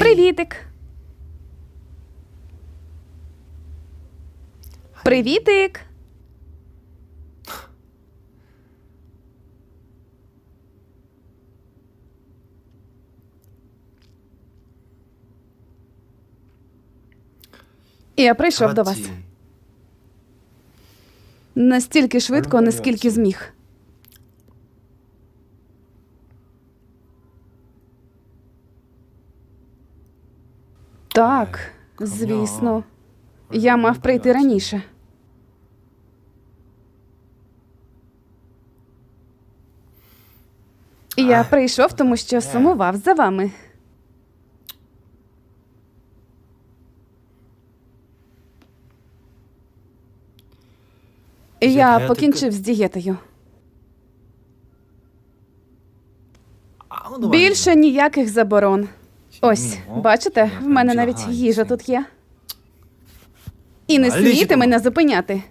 Привітик. Привітик. Я прийшов до вас настільки швидко, наскільки зміг. Так, звісно. Я мав прийти раніше. Я прийшов, тому що сумував за вами. Я покінчив з дієтою. Більше ніяких заборон. Ось, бачите, в мене навіть їжа тут є. І не смійте мене зупиняти.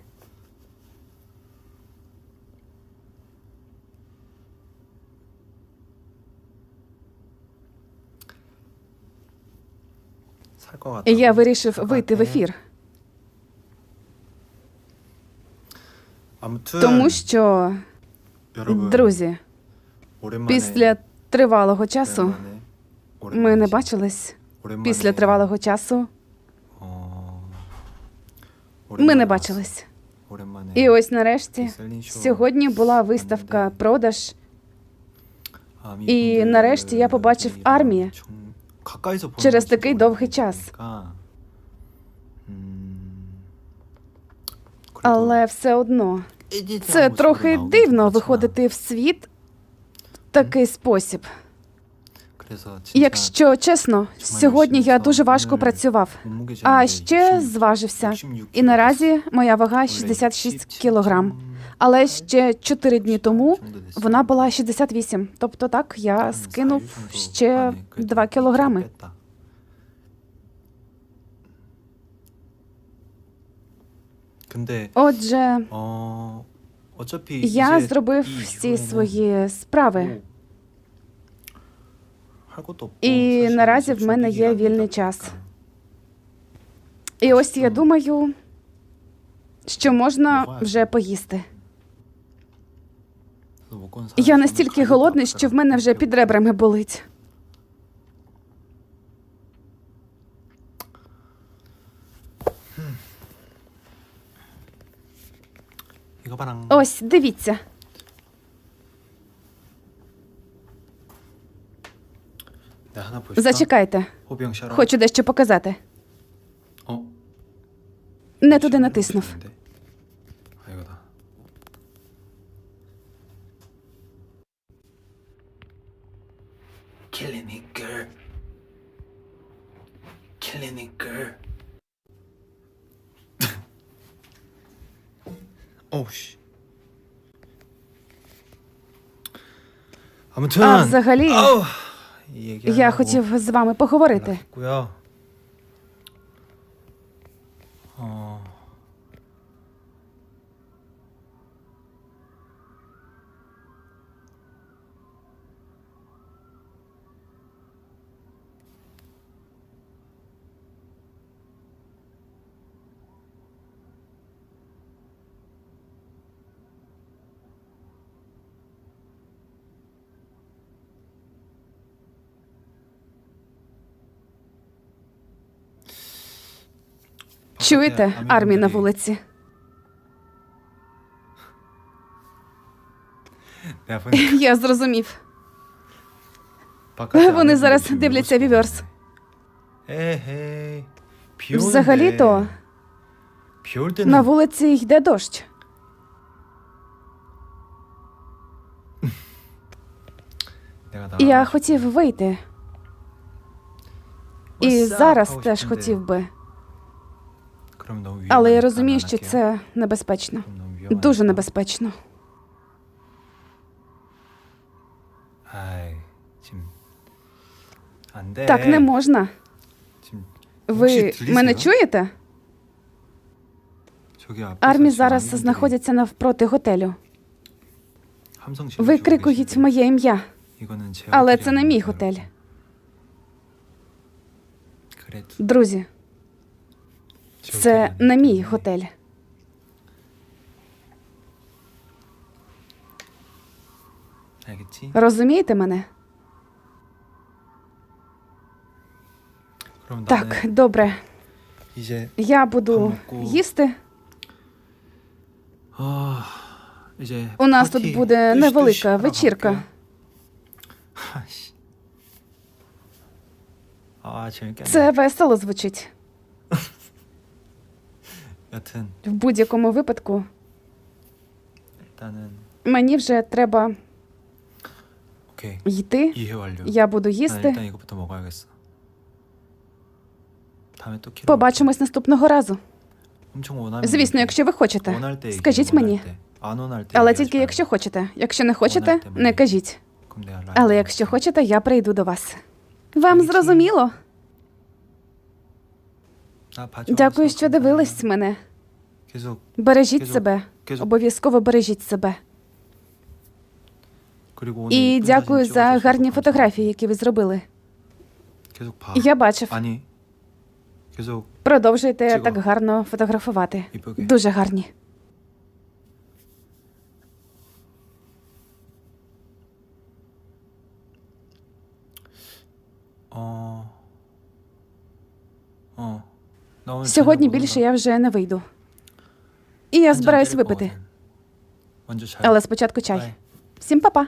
Я вирішив вийти в ефір, тому що, друзі, після тривалого часу ми не бачились. Після тривалого часу. Ми не бачились. І ось нарешті сьогодні була виставка продаж. І нарешті я побачив армії через такий довгий час. Але все одно. Це трохи дивно виходити в світ в такий спосіб. Якщо чесно, сьогодні я дуже важко працював, а ще зважився. І наразі моя вага 66 кілограм. Але ще 4 дні тому вона була 68. Тобто так я скинув ще 2 кілограми. Отже, я зробив всі свої справи, І наразі в мене є вільний час. і ось я думаю, що можна вже поїсти. Я настільки голодний, що в мене вже під ребрами болить. Ось, дивіться. Зачекайте. Хочу дещо показати. Не туди натиснув. А взагалі. Я хотів з вами поговорити. Чуєте армії на вулиці? Я зрозумів. Вони зараз дивляться віверс. Взагалі-то на вулиці йде дощ. Я хотів вийти. І зараз теж хотів би. Але я розумію, тобто, що це небезпечно. Дуже небезпечно. Так не можна. Ви мене чуєте? Армі зараз знаходяться навпроти готелю. Ви крикують моє ім'я, але це не мій готель. Друзі. Це не мій готель. Розумієте мене? Так, добре. Я буду їсти. У нас тут буде невелика вечірка. Це весело звучить. 여튼 В будь-якому випадку 일단은 мені вже треба 오케이 йти. 이해 완료. Я буду 난 їсти. 일단 이거부터 먹어야겠어. 다음에 또 키로. Побачимось наступного разу. 엄청 원하면 Звісно, 얘기해. якщо ви хочете. 원할 때 얘기해, Скажіть 원할 мені. 때. 안 원할 때 Але 얘기하지 тільки 말고. якщо хочете. Якщо не хочете, Вона тебе не не- кажіть. 그럼 내가 라이브 Але якщо 할게. хочете, я прийду до вас. Вам Які? зрозуміло? Дякую, що дивились мене. Бережіть себе. Обов'язково бережіть себе. І дякую за гарні фотографії, які ви зробили. Я бачив. Продовжуйте так гарно фотографувати. Дуже гарні. О. О. Сьогодні більше я вже не вийду. І я збираюсь випити. Але спочатку чай. Всім па-па.